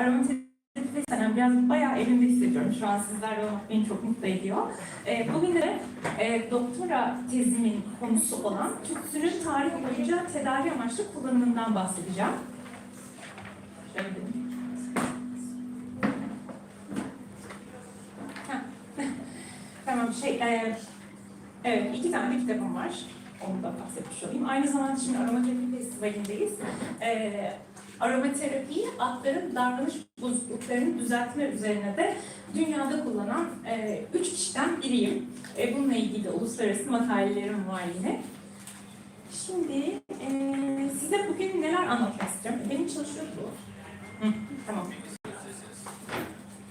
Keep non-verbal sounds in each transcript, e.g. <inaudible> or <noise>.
aromaterapi senen biraz bayağı elimde hissediyorum. Şu an sizlerle olmak beni çok mutlu ediyor. Ee, bugün de e, doktora tezimin konusu olan tütsünün tarih boyunca tedavi amaçlı kullanımından bahsedeceğim. Şöyle <laughs> tamam şey, e, evet iki tane de kitabım var. Onu da bahsetmiş olayım. Aynı zamanda şimdi aromaterapi festivalindeyiz. Ee, aromaterapiyi atların davranış bozukluklarını düzeltme üzerine de dünyada kullanan e, üç kişiden biriyim. E, bununla ilgili de uluslararası makalelerim var yine. Şimdi e, size bugün neler anlatmak istiyorum. Benim çalışıyor bu. Hı, tamam.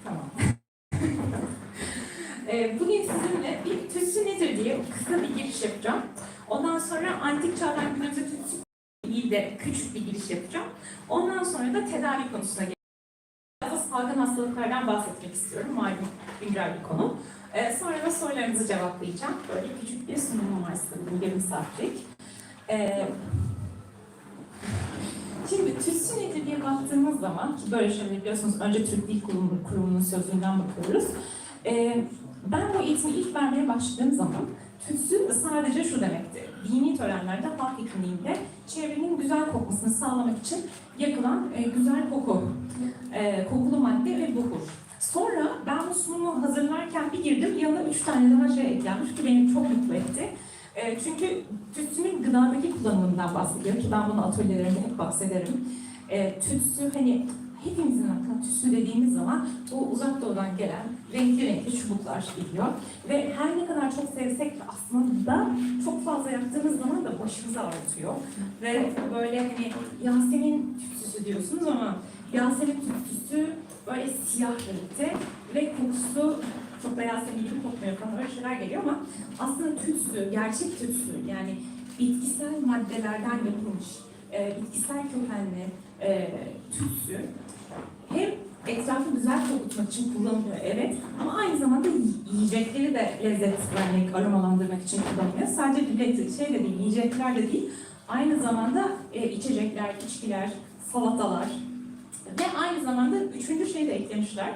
Tamam. <laughs> E, bugün sizinle bir tütsü nedir diye kısa bir giriş yapacağım. Ondan sonra antik çağdan günümüze tütsü ilgili de küçük bir giriş yapacağım. Ondan sonra da tedavi konusuna geleceğim. Salgın hastalıklardan bahsetmek istiyorum. Malum güncel bir konu. Ee, sonra da sorularınızı cevaplayacağım. Böyle küçük bir sunumum var bugün yarım saatlik. Ee, şimdi tütsü nedir diye baktığımız zaman ki böyle şeyler biliyorsunuz önce Türk Dil Kurumu, Kurumu'nun sözlüğünden bakıyoruz. Ee, ben bu eğitimi ilk vermeye başladığım zaman tütsü sadece şu demekti. Dini törenlerde, halk hekimliğinde çevrenin güzel kokmasını sağlamak için yakılan e, güzel koku, e, kokulu madde ve buhur. Sonra ben bu sunumu hazırlarken bir girdim, yanına üç tane daha şey eklenmiş ki beni çok mutlu etti. E, çünkü tütsünün gıdadaki kullanımından bahsediyor ki ben bunu atölyelerimde hep bahsederim. E, tütsü hani hepimizin aklına tütsü dediğimiz zaman o uzak doğudan gelen renkli renkli çubuklar geliyor. Ve her ne kadar çok sevsek de aslında çok fazla yaktığımız zaman da başımızı ağrıtıyor. Ve böyle hani Yasemin tütsüsü diyorsunuz ama Yasemin tütsüsü böyle siyah renkte ve kokusu çok da Yasemin gibi kokmuyor falan öyle şeyler geliyor ama aslında tütsü, gerçek tütsü yani bitkisel maddelerden yapılmış, e, bitkisel kökenli e, tütsü hem etrafı güzel kokutmak için kullanılıyor evet ama aynı zamanda yi- yiyecekleri de lezzet vermek, aromalandırmak için kullanılıyor. Sadece lezzet şey de değil, yiyecekler de değil. Aynı zamanda e, içecekler, içkiler, salatalar ve aynı zamanda üçüncü şey de eklemişler.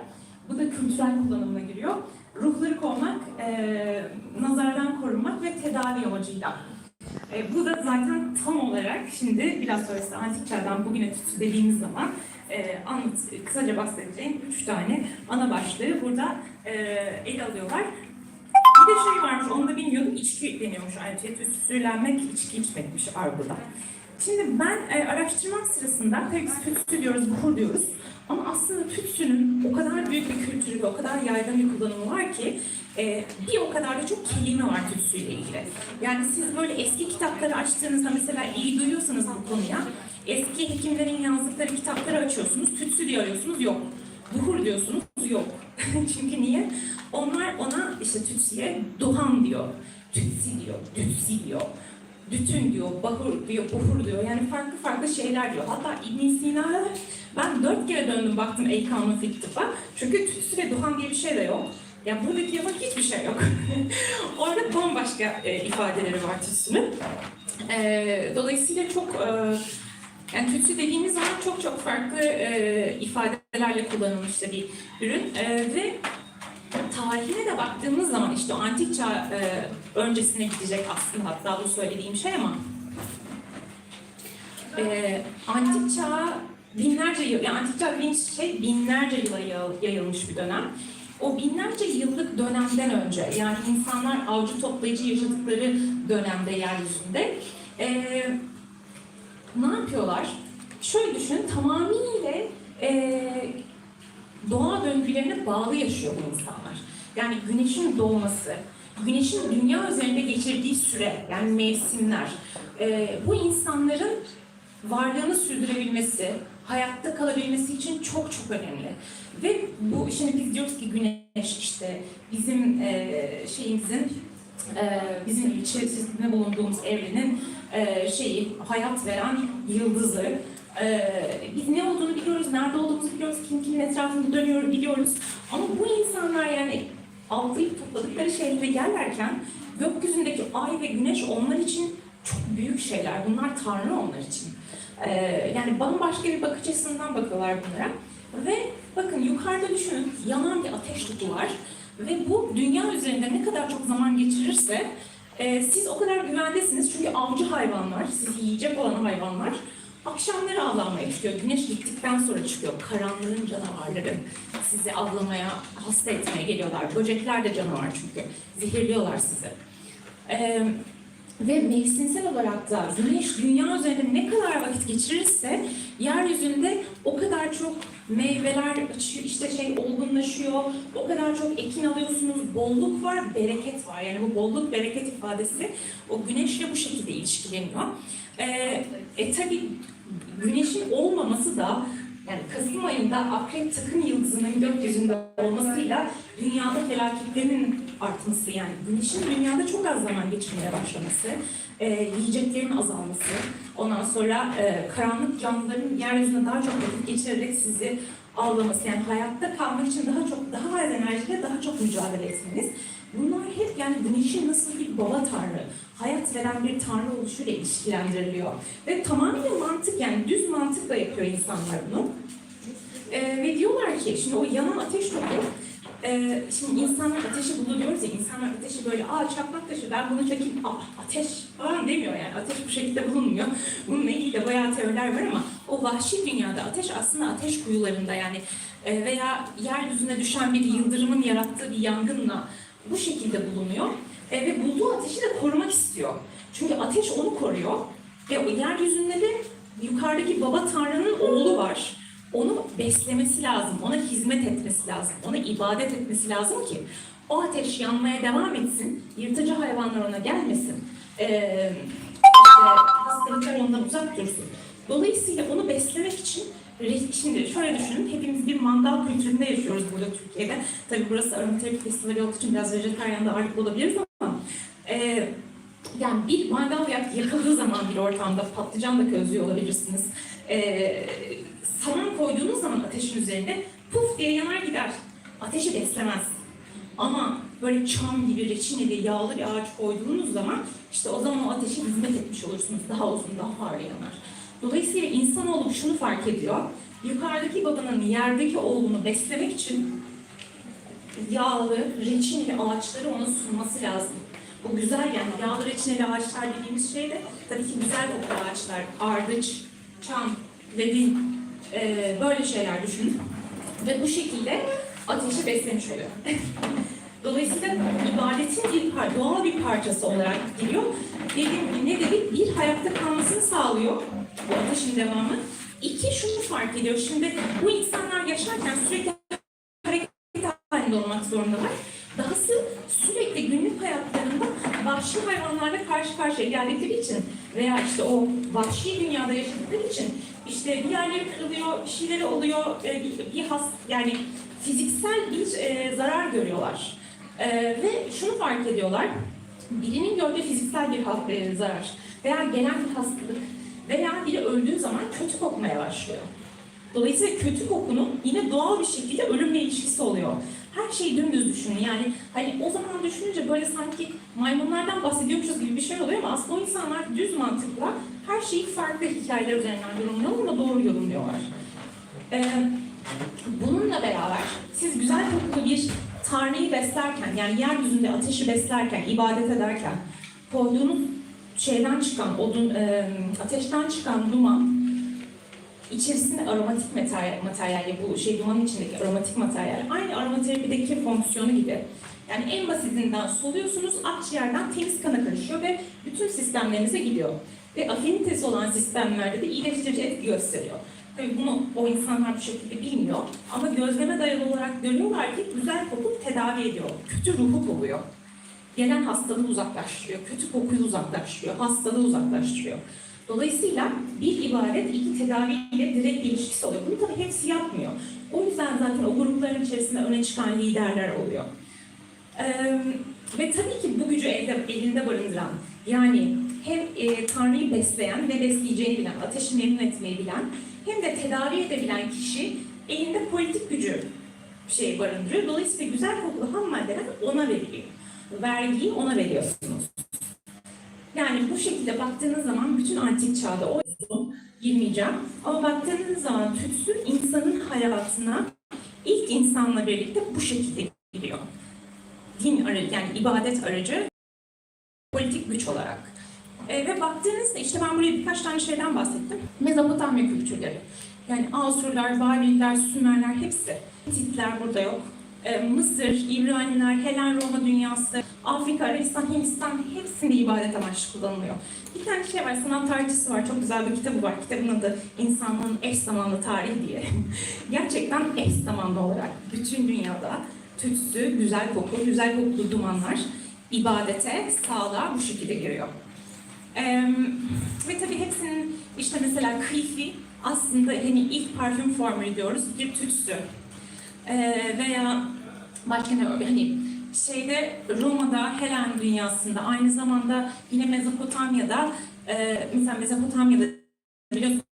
Bu da kültürel kullanımına giriyor. Ruhları korumak, e, nazardan korunmak ve tedavi amacıyla. E, bu da zaten tam olarak şimdi biraz sonra antik çağdan bugüne tütsü dediğimiz zaman e, anlat, kısaca bahsedeceğim üç tane ana başlığı burada e, ele alıyorlar. Bir de şey varmış, onu da bilmiyordum, içki deniyormuş ayrıca. Tütsülenmek, içki içmekmiş argoda. Şimdi ben e, araştırmam sırasında, tabii biz tütsü diyoruz, buhur diyoruz. Ama aslında tütsünün o kadar büyük bir kültürü ve o kadar yaygın bir kullanımı var ki e, bir o kadar da çok kelime var tütsüyle ilgili. Yani siz böyle eski kitapları açtığınızda mesela iyi duyuyorsanız bu konuya, eski hekimlerin yazdıkları kitapları açıyorsunuz, tütsü diye arıyorsunuz, yok. Buhur diyorsunuz, yok. <laughs> Çünkü niye? Onlar ona işte tütsüye duhan diyor, tütsi diyor, tütsi diyor bütün diyor, bahur diyor, buhur diyor. Yani farklı farklı şeyler diyor. Hatta ibn Sina'ya ben dört kere döndüm baktım El Kanun Fit Tıb'a. Çünkü tütsü ve duhan diye bir şey de yok. Ya buradaki yapan hiçbir şey yok. <laughs> Orada bambaşka e, ifadeleri var tütsünün. E, dolayısıyla çok e, yani tütsü dediğimiz zaman çok çok farklı e, ifadelerle kullanılmış bir ürün e, ve tarihine de baktığımız zaman işte antik çağ e, öncesine gidecek aslında hatta bu söylediğim şey ama e, antik çağ binlerce yıl, yani antik çağ dediğimiz şey binlerce yıla yayıl- yayılmış bir dönem. O binlerce yıllık dönemden önce yani insanlar avcı toplayıcı yaşadıkları dönemde yeryüzünde e, ne yapıyorlar? Şöyle düşün tamamıyla e, doğa döngülerine bağlı yaşıyor bu insanlar. Yani güneşin doğması, güneşin dünya üzerinde geçirdiği süre, yani mevsimler, e, bu insanların varlığını sürdürebilmesi, hayatta kalabilmesi için çok çok önemli. Ve bu şimdi biz diyoruz ki güneş işte bizim e, şeyimizin, e, bizim içerisinde bulunduğumuz evrenin e, şeyi, hayat veren yıldızı. Ee, biz ne olduğunu biliyoruz, nerede olduğumuzu biliyoruz, kim kimin etrafında dönüyor biliyoruz. Ama bu insanlar yani avlayıp topladıkları şeyleri yerlerken gökyüzündeki ay ve güneş onlar için çok büyük şeyler. Bunlar tanrı onlar için. Ee, yani bambaşka bir bakış açısından bakıyorlar bunlara. Ve Bakın yukarıda düşünün yanan bir ateş topu var ve bu dünya üzerinde ne kadar çok zaman geçirirse e, siz o kadar güvendesiniz çünkü avcı hayvanlar, sizi yiyecek olan hayvanlar akşamları avlanmaya çıkıyor. Güneş gittikten sonra çıkıyor. Karanlığın canavarları sizi avlamaya, hasta etmeye geliyorlar. Böcekler de canavar çünkü. Zehirliyorlar sizi. Ee, ve mevsimsel olarak da güneş dünya üzerinde ne kadar vakit geçirirse yeryüzünde o kadar çok meyveler işte şey olgunlaşıyor, o kadar çok ekin alıyorsunuz, bolluk var, bereket var. Yani bu bolluk, bereket ifadesi o güneşle bu şekilde ilişkileniyor. Ee, e tabii güneşin olmaması da yani Kasım ayında Akrep takım yıldızının gökyüzünde olmasıyla dünyada felaketlerin artması yani güneşin dünyada çok az zaman geçirmeye başlaması, e, yiyeceklerin azalması, ondan sonra e, karanlık canlıların yeryüzünde daha çok vakit geçirerek sizi avlaması yani hayatta kalmak için daha çok daha az enerjiyle daha çok mücadele etmeniz. Bunlar hep yani güneşin nasıl bir baba tanrı, veren bir tanrı oluşuyla ilişkilendiriliyor. Ve tamamıyla mantık yani düz mantıkla yapıyor insanlar bunu. Ee, ve diyorlar ki şimdi o yanan ateş topu e, şimdi insanlar ateşi buldu diyoruz ya insanlar ateşi böyle aa çakmak taşı ben bunu çekeyim aa, ateş falan demiyor yani ateş bu şekilde bulunmuyor. Bununla ilgili de bayağı teoriler var ama o vahşi dünyada ateş aslında ateş kuyularında yani e, veya yeryüzüne düşen bir yıldırımın yarattığı bir yangınla bu şekilde bulunuyor. E, ve bulduğu ateşi de korumak istiyor. Çünkü ateş onu koruyor ve yeryüzünde de yukarıdaki baba tanrının oğlu var. Onu beslemesi lazım, ona hizmet etmesi lazım, ona ibadet etmesi lazım ki o ateş yanmaya devam etsin, yırtıcı hayvanlar ona gelmesin, ee, işte hastalıklar ondan uzak dursun. Dolayısıyla onu beslemek için Şimdi şöyle düşünün, hepimiz bir mangal kültüründe yaşıyoruz burada Türkiye'de. Tabii burası aromaterapi festivali olduğu için biraz vejetaryen de ağırlıklı olabiliriz ama e, yani bir mangal yak- yakıldığı zaman bir ortamda patlıcan da közlüyor olabilirsiniz. E, saman koyduğunuz zaman ateşin üzerinde puf diye yanar gider. Ateşi beslemez. Ama böyle çam gibi reçineli, yağlı bir ağaç koyduğunuz zaman işte o zaman o ateşe hizmet etmiş olursunuz. Daha uzun, daha ağır yanar. Dolayısıyla insanoğlu şunu fark ediyor. Yukarıdaki babanın yerdeki oğlunu beslemek için yağlı, reçineli ağaçları ona sunması lazım. Bu güzel yani yağlı reçineli ağaçlar dediğimiz şey de tabii ki güzel kokulu ağaçlar. Ardıç, çam, ledin, e, böyle şeyler düşünün. Ve bu şekilde ateşi beslemiş oluyor. <laughs> Dolayısıyla ibadetin bir par doğal bir parçası olarak geliyor. Dediğim gibi ne dedik? Bir hayatta kalmasını sağlıyor bu ateşin devamı. İki şunu fark ediyor. Şimdi bu insanlar yaşarken sürekli hareket halinde olmak zorundalar. Dahası sürekli günlük hayatlarında vahşi hayvanlarla karşı karşıya geldikleri için veya işte o vahşi dünyada yaşadıkları için işte bir yerleri kırılıyor, bir şeyleri oluyor, e, bir, has yani fiziksel bir e, zarar görüyorlar. E, ve şunu fark ediyorlar, birinin gördüğü fiziksel bir zarar veya gelen bir hastalık veya biri öldüğü zaman kötü kokmaya başlıyor. Dolayısıyla kötü kokunun yine doğal bir şekilde ölümle ilişkisi oluyor. Her şeyi dümdüz düşünün. Yani hani o zaman düşününce böyle sanki maymunlardan bahsediyormuşuz gibi bir şey oluyor ama aslında o insanlar düz mantıkla her şeyi farklı hikayeler üzerinden yorumluyorlar ama doğru yorumluyorlar. Ee, bununla beraber siz güzel kokulu bir tanrıyı beslerken yani yeryüzünde ateşi beslerken, ibadet ederken koyduğunuz şeyden çıkan, odun, e, ateşten çıkan duman içerisinde aromatik materyal, materyali, bu şey dumanın içindeki aromatik materyal aynı aromaterapideki fonksiyonu gibi. Yani en basitinden soluyorsunuz, akciğerden temiz kana karışıyor ve bütün sistemlerinize gidiyor. Ve afinitesi olan sistemlerde de iyileştirici etki gösteriyor. Tabii bunu o insanlar bu şekilde bilmiyor ama gözleme dayalı olarak görüyorlar ki güzel koku tedavi ediyor, kötü ruhu kovuyor. Gelen hastalığı uzaklaştırıyor, kötü kokuyu uzaklaştırıyor, hastalığı uzaklaştırıyor. Dolayısıyla bir ibadet iki tedaviyle direkt ilişkisi oluyor. Bunu tabii hepsi yapmıyor. O yüzden zaten o grupların içerisinde öne çıkan liderler oluyor. Ee, ve tabii ki bu gücü elde, elinde barındıran, yani hem e, Tanrı'yı besleyen ve besleyeceğini bilen, ateşi memnun etmeyi bilen, hem de tedavi edebilen kişi elinde politik gücü şey barındırıyor. Dolayısıyla güzel kokulu ham maddeler ona veriliyor. Vergiyi ona veriyorsunuz. Yani bu şekilde baktığınız zaman bütün antik çağda o girmeyeceğim. Ama baktığınız zaman tütsü insanın hayatına ilk insanla birlikte bu şekilde giriyor. Din aracı yani ibadet aracı politik güç olarak. E, ve baktığınızda işte ben buraya birkaç tane şeyden bahsettim. Mezopotamya kültürleri. Yani Asurlar, Babiller, Sümerler hepsi. Hititler burada yok. E, Mısır, İbraniler, Helen Roma dünyası, Afrika, Arabistan, Hindistan hepsinde ibadet amaçlı kullanılıyor. Bir tane şey var, sanat tarihçisi var. Çok güzel bir kitabı var. Kitabın adı İnsanlığın Eş Zamanlı Tarihi diye. <laughs> Gerçekten eş zamanlı olarak bütün dünyada tütsü, güzel koku, güzel kokulu dumanlar ibadete, sağlığa bu şekilde giriyor. Ee, ve tabii hepsinin işte mesela kıyfi aslında hani ilk parfüm formülü diyoruz bir tütsü. Ee, veya başka ne hani şeyde Roma'da Helen dünyasında aynı zamanda yine Mezopotamya'da e, mesela Mezopotamya'da biliyorsunuz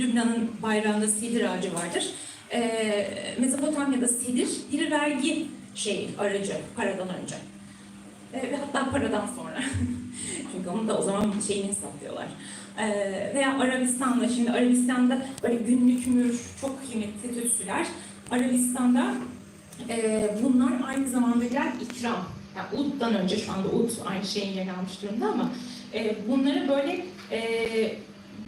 Lübnan'ın bayrağında sedir ağacı vardır. E, Mezopotamya'da sedir bir vergi şeyi aracı paradan önce. E, ve hatta paradan sonra. <laughs> Çünkü onu da o zaman şeyini hesaplıyorlar. E, veya Arabistan'da, şimdi Arabistan'da böyle günlük mür, çok kıymetli tütsüler. Arabistan'da e, bunlar aynı zamanda birer ikram. Yani Ud'dan önce şu anda Ud aynı şeyin yerini almış durumda ama e, bunları böyle e,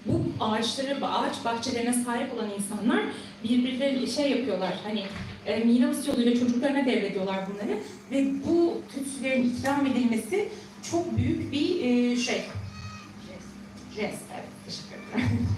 bu ağaçları, ağaç bahçelerine sahip olan insanlar birbirleri şey yapıyorlar. Hani e, miras yoluyla çocuklarına devrediyorlar bunları ve bu tütsülerin ikram edilmesi çok büyük bir e, şey. Jest, evet, teşekkür ederim.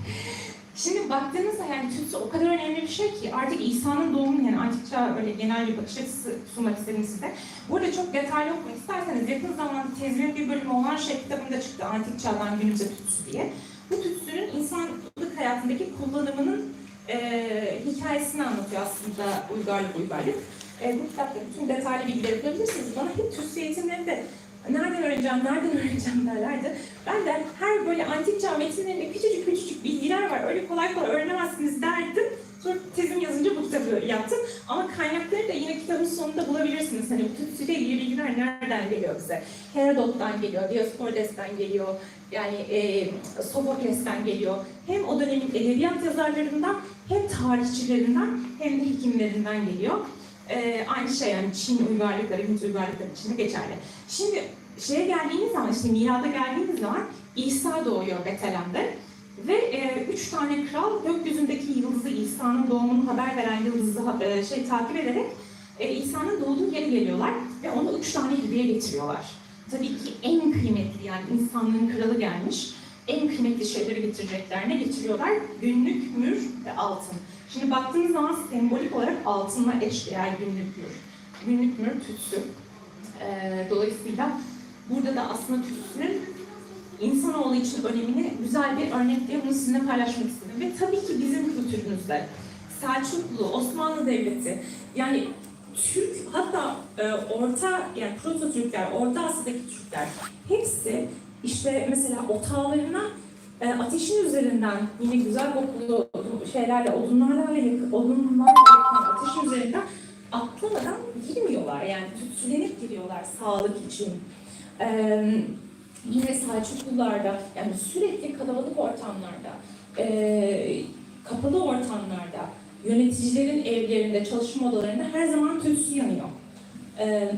Şimdi baktığınızda yani tütsü o kadar önemli bir şey ki artık İsa'nın doğumunu yani antik çağ böyle genel bir bakış açısı sunmak istedim size. Burada çok detaylı okumak isterseniz yakın zamanda tezinin bir bölümü olan şey kitabımda çıktı Antik Çağ'dan günümüze tütsü diye. Bu tütsünün insanlık hayatındaki kullanımının e, hikayesini anlatıyor aslında uygarlık uygarlık. E, bu kitapta bütün detaylı bilgileri bulabilirsiniz. Bana hep tütsü eğitimlerinde nereden öğreneceğim, nereden <laughs> öğreneceğim derlerdi. Ben de her böyle antik çağ metinlerinde küçücük küçücük bilgiler var. Öyle kolay kolay öğrenemezsiniz derdim. Sonra tezim yazınca bu kitabı yaptım. Ama kaynakları da yine kitabın sonunda bulabilirsiniz. Hani bu tütsüyle ilgili bilgiler nereden geliyor bize? Herodot'tan geliyor, Dioscorides'ten geliyor, yani e, Sofokles'ten geliyor. Hem o dönemin edebiyat yazarlarından, hem tarihçilerinden, hem de hekimlerinden geliyor. E, aynı şey yani Çin uygarlıkları, Hint uygarlıkları için geçerli. Şimdi şeye geldiğiniz zaman, işte mirada geldiğiniz zaman İsa doğuyor Betlehem'de. Ve e, üç tane kral gökyüzündeki yıldızı, İsa'nın doğumunu haber veren yıldızı e, şey takip ederek e, İsa'nın doğduğu yere geliyorlar ve ona üç tane hediye getiriyorlar. Tabii ki en kıymetli yani insanlığın kralı gelmiş. En kıymetli şeyleri getirecekler. Ne getiriyorlar? Günlük mür ve altın. Şimdi baktığınız zaman sembolik olarak altınla eşdeğer günlük mür. Günlük mür tütsü. E, dolayısıyla burada da aslında tütsünün insanoğlu için önemini güzel bir örnekle bunu sizinle paylaşmak istedim. Ve tabii ki bizim kültürümüzde Selçuklu, Osmanlı Devleti, yani Türk hatta e, Orta yani Proto Türkler, Orta Asya'daki Türkler hepsi işte mesela otağlarına e, ateşin üzerinden yine güzel kokulu şeylerle, odunlarla yakın, odunlarla yakın ateşin üzerinden atlamadan girmiyorlar. Yani tütsülenip giriyorlar sağlık için. Eee yine Selçuklularda yani sürekli kalabalık ortamlarda, e, kapalı ortamlarda, yöneticilerin evlerinde, çalışma odalarında her zaman tütsü yanıyor. E,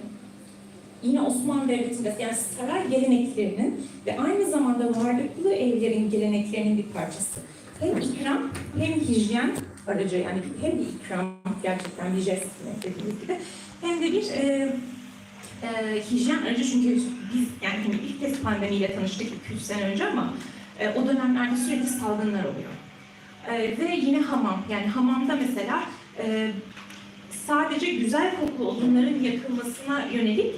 yine Osmanlı Devleti'nde yani saray geleneklerinin ve aynı zamanda varlıklı evlerin geleneklerinin bir parçası. Hem ikram hem hijyen aracı yani hem bir ikram gerçekten bir jest dediğimiz gibi hem de bir e, e, hijyen aracı çünkü biz yani hani ilk kez pandemiyle tanıştık 2-3 sene önce ama e, o dönemlerde sürekli salgınlar oluyor. E, ve yine hamam yani hamamda mesela e, sadece güzel kokulu odunların yakılmasına yönelik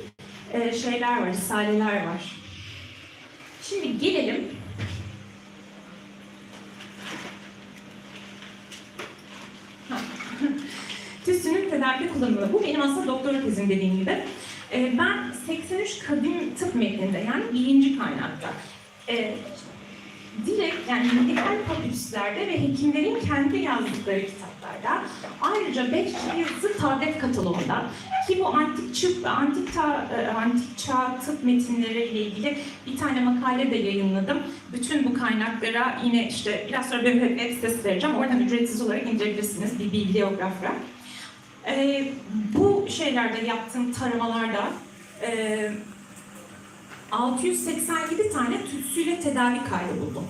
e, şeyler var, risaleler var. Şimdi gelelim Tedavide kullanımı. Bu benim aslında doktora tezim dediğim gibi. Ee, ben 83 kadim tıp metninde yani birinci kaynakta e, direkt yani medikal papirüslerde ve hekimlerin kendi yazdıkları kitaplarda ayrıca 5 yazı tablet kataloğunda ki bu antik çağ, antik çağ, e, antik çağ tıp metinleriyle ilgili bir tane makale de yayınladım. Bütün bu kaynaklara yine işte biraz sonra bir web sitesi vereceğim. Oradan ücretsiz olarak indirebilirsiniz bir bibliografra. Ee, bu şeylerde yaptığım taramalarda e, 687 tane tütsüyle tedavi kaydı buldum.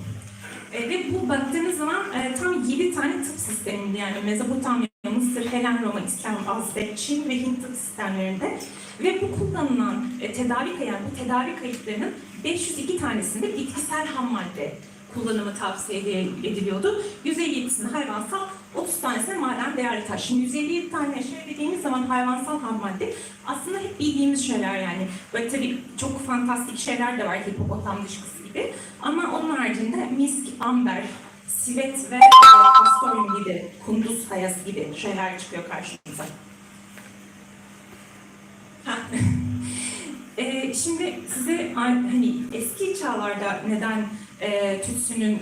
E, ve bu baktığınız zaman e, tam 7 tane tıp sisteminde yani Mezopotamya, Mısır, Helen, Roma, İslam, Aztek, Çin ve Hint tıp sistemlerinde ve bu kullanılan e, tedavi kayıt, bu tedavi kayıtlarının 502 tanesinde bitkisel ham madde kullanımı tavsiye edi- ediliyordu. 157'sinde hayvansal, 30 tanesinde maden değerli taş. Şimdi 157 tane şey dediğimiz zaman hayvansal ham madde aslında hep bildiğimiz şeyler yani. Böyle tabii çok fantastik şeyler de var hipopotam dışkısı gibi. Ama onun haricinde misk, amber, sivet ve astoryum gibi, kunduz kayası gibi şeyler çıkıyor karşımıza. Ha. <laughs> E, şimdi size hani eski çağlarda neden e, tütsünün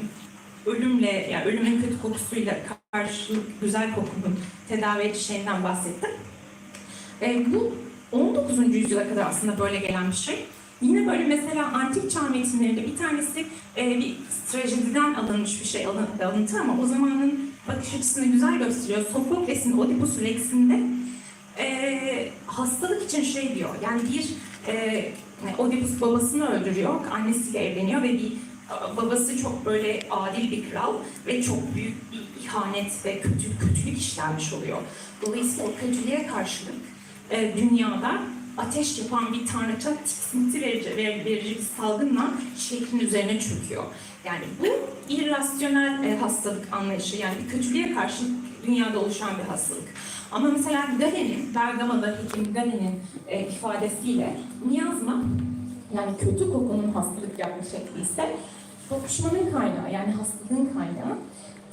ölümle, yani ölümün kötü kokusuyla karşılık güzel kokunun tedavi edeceğinden bahsettim. E, bu 19. yüzyıla kadar aslında böyle gelen bir şey. Yine böyle mesela antik çağ metinlerinde bir tanesi e, bir trajediden alınmış bir şey alın- alıntı ama o zamanın bakış açısını güzel gösteriyor. Sofokles'in Oedipus Rex'inde e, hastalık için şey diyor. Yani bir e, Oedipus babasını öldürüyor, annesiyle evleniyor ve bir babası çok böyle adil bir kral ve çok büyük bir ihanet ve kötü, kötülük işlenmiş oluyor. Dolayısıyla o kötülüğe karşılık e, dünyada ateş yapan bir tanrıça tiksinti verici, ver- verici bir salgınla şehrin üzerine çöküyor. Yani bu irrasyonel e, hastalık anlayışı yani bir kötülüğe karşı dünyada oluşan bir hastalık. Ama mesela Galen'in, Bergama'da hekim Galen'in e, ifadesiyle miyazma yani kötü kokunun hastalık yapma şekli ise kokuşmanın kaynağı yani hastalığın kaynağı.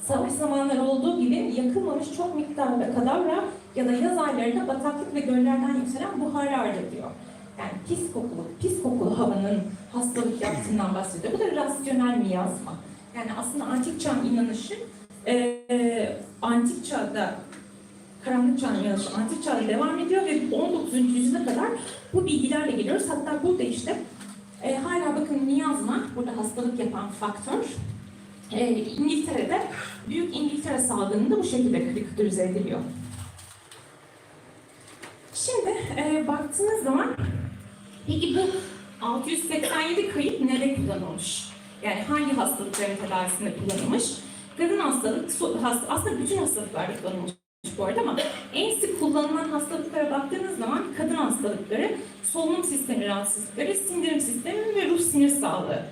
Savaş zamanları olduğu gibi yakılmamış çok miktarda kadavra ya da yaz aylarında bataklık ve göllerden yükselen buharlardır diyor. Yani pis kokulu, pis kokulu havanın hastalık yaptığından bahsediyor. Bu da rasyonel miyazma. Yani aslında antik çağın inanışı e, antik çağda karanlık çağın inanışı antik çağda devam ediyor ve 19. yüzyıla kadar bu bilgilerle geliyoruz. Hatta burada işte e, hala bakın miyazma, burada hastalık yapan faktör. E, İngiltere'de Büyük İngiltere salgınında bu şekilde karikatürize ediliyor. Şimdi e, baktığınız zaman peki bu 687 kayıt nerede kullanılmış? Yani hangi hastalıkların tedavisinde kullanılmış? Kadın hastalık, aslında bütün hastalıklarda kullanılmış bu arada ama en sık kullanılan hastalıklara baktığınız zaman kadın hastalıkları, solunum sistemi rahatsızlıkları, sindirim sistemi ve ruh sinir sağlığı.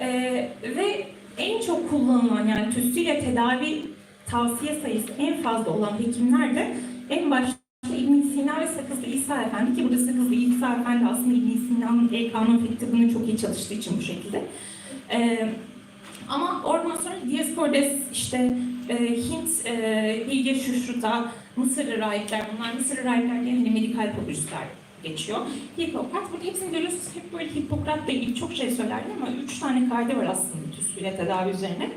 Ee, ve en çok kullanılan yani tütsüyle tedavi tavsiye sayısı en fazla olan hekimler de en başta ibn Sina ve Sakızlı İsa Efendi ki burada Sakızlı İsa Efendi aslında ibn Sina'nın el kanun kitabını çok iyi çalıştığı için bu şekilde. Ee, ama oradan sonra Dioscordes işte e, Hint, e, Bilge Şuşruta, Mısırlı rahipler, bunlar Mısırlı rahipler diye hani medikal popülistler geçiyor. Hipokrat, burada hepsini görüyorsunuz. Hep böyle Hipokrat'la ilgili çok şey söylerdi ama üç tane kaydı var aslında tüsüyle tedavi üzerine.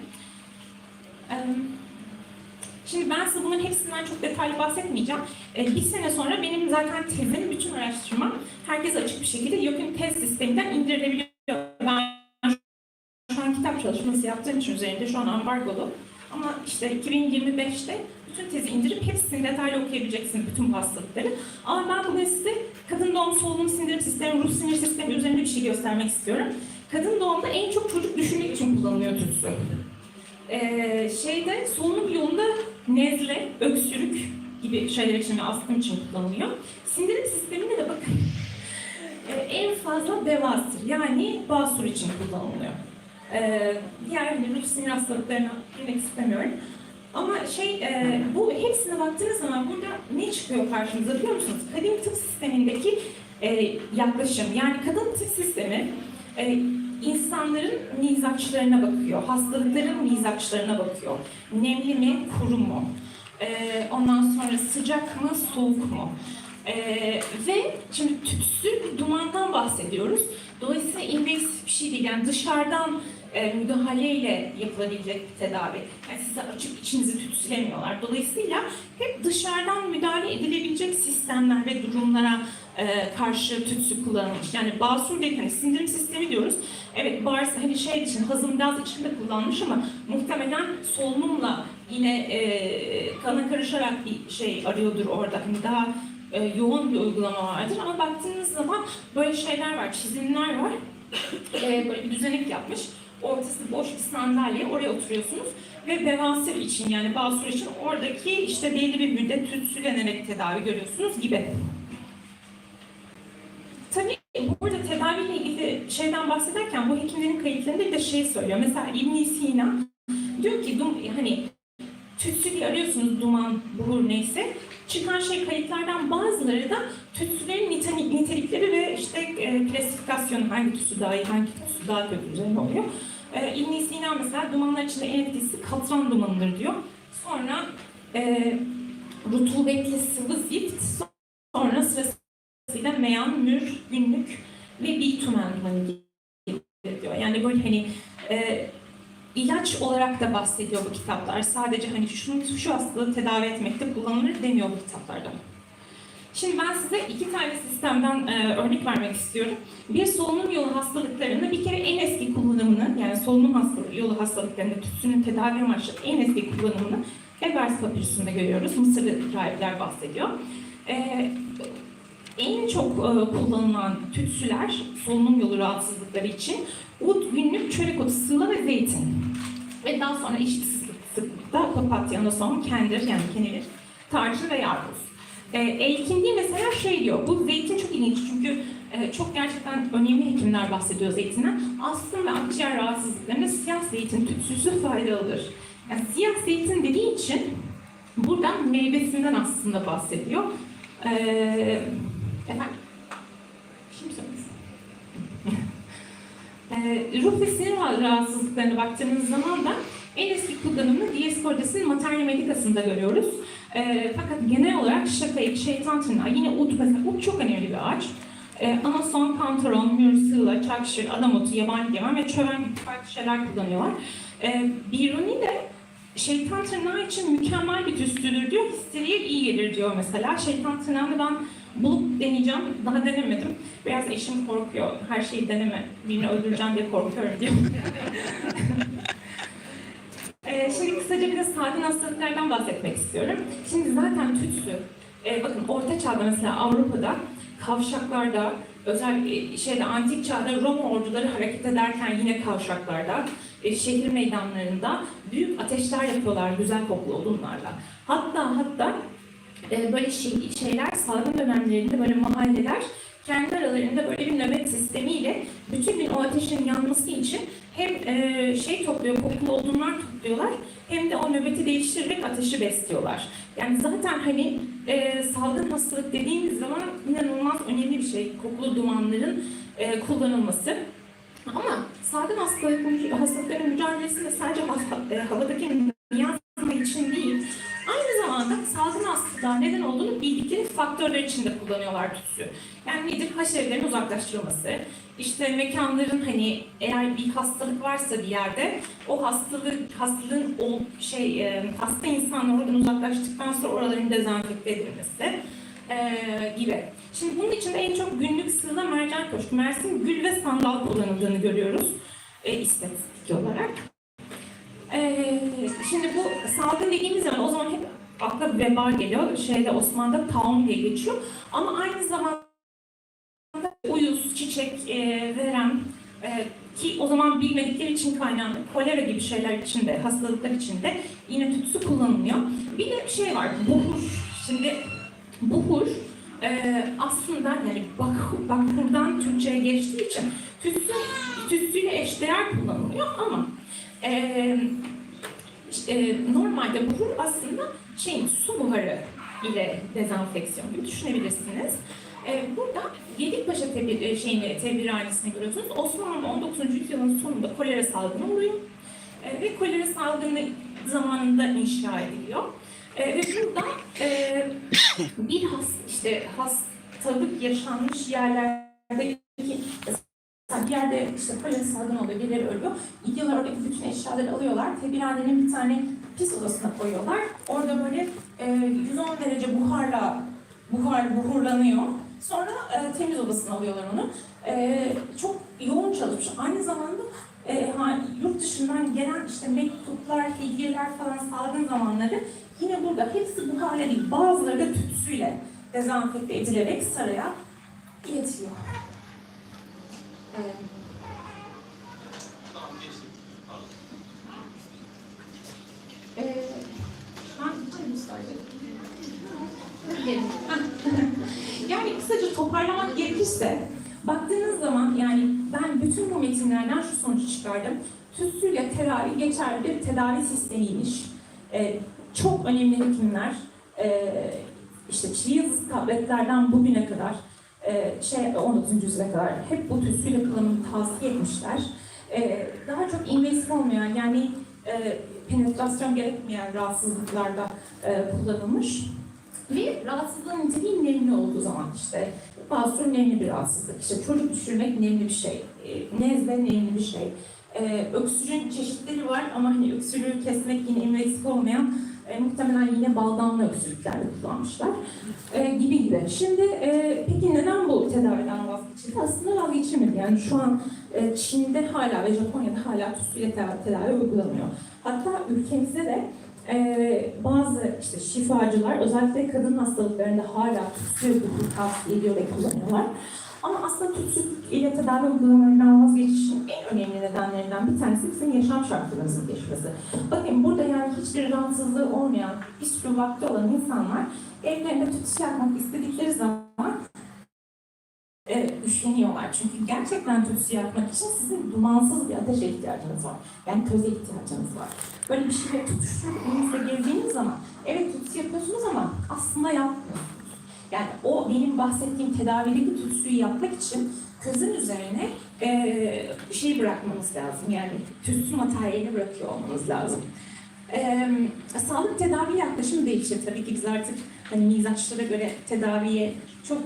Ee, Şimdi ben size bunların hepsinden çok detaylı bahsetmeyeceğim. Ee, bir sene sonra benim zaten tezim, bütün araştırmam herkes açık bir şekilde Yokim tez sisteminden indirilebiliyor. Ben şu an kitap çalışması yaptığım için üzerinde şu an ambargolu. Ama işte 2025'te bütün tezi indirip hepsini detaylı okuyabileceksiniz bütün bu hastalıkları. Ama ben bugün size kadın doğum, solunum sindirim sistemi, ruh sinir sistemi üzerinde bir şey göstermek istiyorum. Kadın doğumda en çok çocuk düşürmek için kullanılıyor tütsü. Ee, şeyde solunum yolunda nezle, öksürük gibi şeyler için ve astım için kullanılıyor. Sindirim sisteminde de bakın e, en fazla devasır yani basur için kullanılıyor. Ee, diğer hani ruh sinir hastalıklarına girmek istemiyorum. Ama şey, e, bu hepsine baktığınız zaman burada ne çıkıyor karşımıza biliyor musunuz? Kadim tıp sistemindeki e, yaklaşım, yani kadın tıp sistemi e, insanların mizaçlarına bakıyor, hastalıkların mizaçlarına bakıyor. Nemli mi, kuru mu? E, ondan sonra sıcak mı, soğuk mu? E, ve şimdi tütsü dumandan bahsediyoruz. Dolayısıyla invazif bir şey değil. Yani dışarıdan e, müdahaleyle yapılabilecek bir tedavi. Yani size açıp içinizi tütsülemiyorlar. Dolayısıyla hep dışarıdan müdahale edilebilecek sistemler ve durumlara e, karşı tütsü kullanılmış. Yani basur değil, hani sindirim sistemi diyoruz. Evet, bağırsak hani şey için, hazım gaz için de kullanmış ama muhtemelen solunumla yine e, kana karışarak bir şey arıyordur orada. Hani daha e, yoğun bir uygulama vardır ama baktığınız zaman böyle şeyler var, çizimler var. <coughs> Böyle bir düzenek yapmış. Ortası boş bir sandalye, oraya oturuyorsunuz ve bevasir için yani basur için oradaki işte belli bir müddet tütsülenerek tedavi görüyorsunuz gibi. Tabii burada tedaviyle ilgili şeyden bahsederken bu hekimlerin kayıtlarında bir de şey söylüyor. Mesela ibn Sina diyor ki hani tütsü arıyorsunuz duman, buhur neyse. Çıkan şey kayıtlardan bazıları da tütsülerin nitelik, nitelikleri ve işte e, klasifikasyonu hangi tütsü daha iyi, hangi tütsü daha kötü üzerine oluyor. E, ibn Sina mesela dumanlar içinde en etkisi katran dumanıdır diyor. Sonra e, rutubetli sıvı zift, sonra sırasıyla meyan, mür, günlük ve bitumen dumanı diyor. Yani böyle hani e, ilaç olarak da bahsediyor bu kitaplar. Sadece hani şunu, şu hastalığı tedavi etmekte kullanılır demiyor bu kitaplarda. Şimdi ben size iki tane sistemden e, örnek vermek istiyorum. Bir solunum yolu hastalıklarında bir kere en eski kullanımını, yani solunum hastalığı, yolu hastalıklarında tütsünün tedavi amaçlı en eski kullanımını Ebers Papyrus'unda görüyoruz. Mısırlı rahipler bahsediyor. E, en çok e, kullanılan tütsüler solunum yolu rahatsızlıkları için ut, günlük, çörek otu, sığla ve zeytin. Ve daha sonra eşit sıklıkta papatya, anason, kendir yani kenevir, tarçın ve yarpuz. E, Elkindi mesela şey diyor, bu zeytin çok ilginç çünkü e, çok gerçekten önemli hekimler bahsediyor zeytinden. Astım ve akciğer rahatsızlıklarında siyah zeytin tütsüsü faydalıdır. Yani siyah zeytin dediği için buradan meyvesinden aslında bahsediyor. E, efendim? Söylesin. <laughs> e, ruh ve sinir rahatsızlıklarına baktığınız zaman da en eski kullanımını Dioscordes'in Materna Medica'sında görüyoruz. E, fakat genel olarak şakayık, şeytan tırnağı, yine ut mesela, ut çok önemli bir ağaç. E, anason, kantaron, mür, sığla, çakşır, adam otu, yabani gemen ve çöven gibi farklı şeyler kullanıyorlar. E, Biruni de şeytan tırnağı için mükemmel bir tüstüdür diyor, histeriye iyi gelir diyor mesela. Şeytan tırnağını ben bulup deneyeceğim, daha denemedim. Biraz eşim korkuyor, her şeyi deneme, birini öldüreceğim diye korkuyorum diyor. <laughs> Ee, şimdi kısaca bir de sakin hastalıklardan bahsetmek istiyorum. Şimdi zaten tütsü, e, bakın Orta Çağ'da mesela Avrupa'da kavşaklarda, özel e, şeyde antik çağda Roma orduları hareket ederken yine kavşaklarda, e, şehir meydanlarında büyük ateşler yapıyorlar güzel kokulu odunlarla. Hatta hatta e, böyle şey, şeyler salgın dönemlerinde böyle mahalleler kendi aralarında böyle bir nöbet sistemiyle bütün gün o ateşin yanması için hem e, şey topluyor, kokulu odunlar topluyorlar hem de o nöbeti değiştirerek ateşi besliyorlar. Yani zaten hani e, salgın hastalık dediğimiz zaman inanılmaz önemli bir şey kokulu dumanların e, kullanılması. Ama salgın hastalık, hastalıkların mücadelesinde sadece e, havadaki miyazma için değil, salgın hastalığa neden olduğunu bildikleri faktörler için de kullanıyorlar tütsü. Yani nedir? Haşerelerin uzaklaştırılması, işte mekanların hani eğer bir hastalık varsa bir yerde o hastalık hastalığın o şey e, hasta insanlar oradan uzaklaştıktan sonra oraların dezenfekte edilmesi e, gibi. Şimdi bunun içinde en çok günlük sığla mercan köşkü, mersin gül ve sandal kullanıldığını görüyoruz e, istatistik olarak. E, şimdi bu salgın dediğimiz zaman o zaman hep akla veba geliyor. Şeyde Osmanlı'da taun diye geçiyor. Ama aynı zamanda uyuz, çiçek, e, verem e, ki o zaman bilmedikleri için kaynaklı kolera gibi şeyler için de, hastalıklar için de yine tütsü kullanılıyor. Bir de bir şey var, buhur. Şimdi buhur e, aslında yani bak, bakırdan Türkçe'ye geçtiği için tütsü, tütsüyle eşdeğer kullanılıyor ama e, işte, normalde buhur aslında şeyin su buharı ile dezenfeksiyon gibi düşünebilirsiniz. Ee, burada Gedikpaşa tebir, e, şeyini, tedbirhanesini görüyorsunuz. Osmanlı 19. yüzyılın sonunda kolera salgını oluyor. Ee, ve kolera salgını zamanında inşa ediliyor. Ee, ve burada e, <coughs> bir has, işte hastalık yaşanmış yerlerdeki Mesela bir yerde işte kolera salgını oluyor, birileri ölüyor. Gidiyorlar oradaki bütün eşyaları alıyorlar. Tebirhanenin bir tane pis odasına koyuyorlar. Orada böyle e, 110 derece buharla buhar buhurlanıyor. Sonra e, temiz odasına alıyorlar onu. E, çok yoğun çalışmış. Aynı zamanda e, ha- yurt dışından gelen işte mektuplar, hediyeler falan salgın zamanları yine burada hepsi bu hale değil. Bazıları da tütsüyle dezenfekte edilerek saraya iletiliyor. Evet. Ee, yani kısaca toparlamak gerekirse, baktığınız zaman yani ben bütün bu metinlerden şu sonucu çıkardım. Tütsüyle tedavi geçerli bir tedavi sistemiymiş. Ee, çok önemli hekimler, e, işte çiğ yıldız tabletlerden bugüne kadar, e, şey 19. yüzyıla kadar hep bu tütsüyle kullanımı tavsiye etmişler. Ee, daha çok invazif olmayan yani e, penetrasyon gerekmeyen rahatsızlıklarda e, kullanılmış. Ve rahatsızlığın niteliği nemli olduğu zaman işte bazı nemli bir rahatsızlık, işte çocuk düşürmek nemli bir şey, e, nezle nemli bir şey. Öksürüğün çeşitleri var ama hani öksürüğü kesmek yine invazif olmayan e, muhtemelen yine balgamlı öksürüklerde kullanmışlar e, gibi gibi. Şimdi e, peki neden bu tedaviden vazgeçildi? Aslında vazgeçilmedi. Yani şu an e, Çin'de hala ve Japonya'da hala tütsüyle tedavi, tedavi uygulanıyor. Hatta ülkemizde de e, bazı işte şifacılar özellikle kadın hastalıklarında hala tütsü tavsiye ediyor ve kullanıyorlar. Ama aslında tütsü ile tedavi uygulamalarından vazgeçişin en önemli nedenlerinden bir tanesi bizim yaşam şartlarımızın değişmesi. Bakın burada yani hiçbir rahatsızlığı olmayan, bir sürü vakti olan insanlar evlerinde tütsü yakmak istedikleri zaman e, üşeniyorlar. Çünkü gerçekten tütsü yakmak için sizin dumansız bir ateşe ihtiyacınız var. Yani köze ihtiyacınız var. Böyle bir şeyle tutuşturup elinizde gezdiğiniz zaman evet tütsü yapıyorsunuz ama aslında yapmıyorsunuz. Yani o benim bahsettiğim tedavideki tütsüyü yapmak için közün üzerine e, şey bırakmanız lazım. Yani tütsü materyalini bırakıyor olmanız lazım. E, sağlık tedavi yaklaşımı değişir. Tabii ki biz artık hani mizaçlara göre tedaviye çok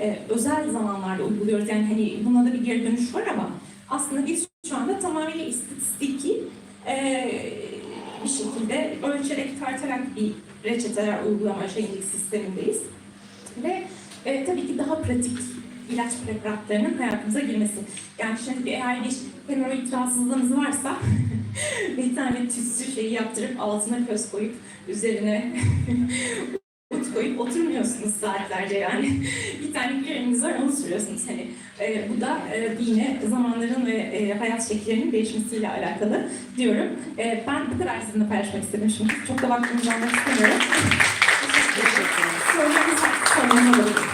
e, özel zamanlarda uyguluyoruz. Yani hani buna da bir geri dönüş var ama aslında biz şu anda tamamıyla istatistiki e, bir şekilde ölçerek tartarak bir reçeteler uygulama şeyindeki sistemindeyiz. Ve e, tabii ki daha pratik ilaç preparatlarının hayatımıza girmesi. Yani şimdi eğer bir hemoroid rahatsızlığınız varsa <laughs> bir tane tütsü şeyi yaptırıp altına köz koyup üzerine <laughs> ut koyup oturmuyorsunuz saatlerce yani. <laughs> bir tane kreminiz var onu sürüyorsunuz. Hani e, bu da e, yine zamanların ve e, hayat şekillerinin değişmesiyle alakalı diyorum. E, ben bu kadar sizinle paylaşmak istedim şimdi. Çok da vaktinizi almak istemiyorum. Teşekkür